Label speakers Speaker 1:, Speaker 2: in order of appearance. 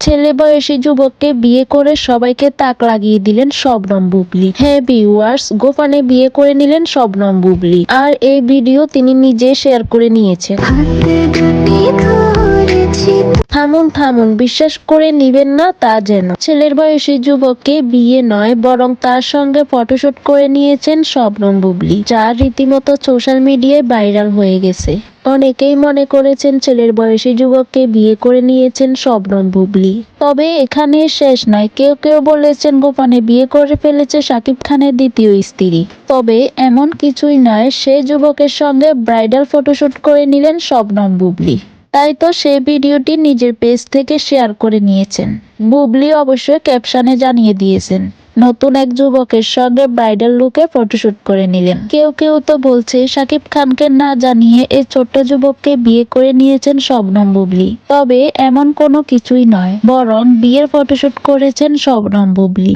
Speaker 1: ছেলে বয়সী যুবককে বিয়ে করে সবাইকে তাক লাগিয়ে দিলেন শবনম বুবলি। হ্যাঁ ভিউয়ার্স গোপনে বিয়ে করে নিলেন শবনম বুবলি। আর এই ভিডিও তিনি নিজে শেয়ার করে নিয়েছেন। থামুন থামুন, বিশ্বাস করে নিবেন না তা যেন। ছেলের বয়সী যুবককে বিয়ে নয়, বরং তার সঙ্গে ফটোশুট করে নিয়েছেন শবনম বুবলি, যা রীতিমতো সোশ্যাল মিডিয়ায় ভাইরাল হয়ে গেছে। অনেকেই মনে করেছেন ছেলের বয়সী যুবককে বিয়ে করে নিয়েছেন শবনম বুবলি। তবে এখানে শেষ নয়। কেউ কেউ বলেছেন গোপনে বিয়ে করে ফেলেছে শাকিব খানের দ্বিতীয় স্ত্রী। তবে এমন কিছুই নয়, সে যুবকের সঙ্গে ব্রাইডাল ফটোশ্যুট করে নিলেন শবনম বুবলি। তাই তো সে ভিডিওটি নিজের পেজ থেকে শেয়ার করে নিয়েছেন। বুবলি অবশ্যই ক্যাপশনে জানিয়ে দিয়েছেন। নতুন এক যুবকের সঙ্গে ব্রাইডাল লুকে ফটোশুট করে নিলেন। কেউ কেউ তো বলছে, শাকিব খানকে না জানিয়ে এই ছোট্ট যুবককে বিয়ে করে নিয়েছেন শবনম বুবলি। তবে এমন কোনো কিছুই নয়, বরং বিয়ের ফটোশুট করেছেন শবনম বুবলি।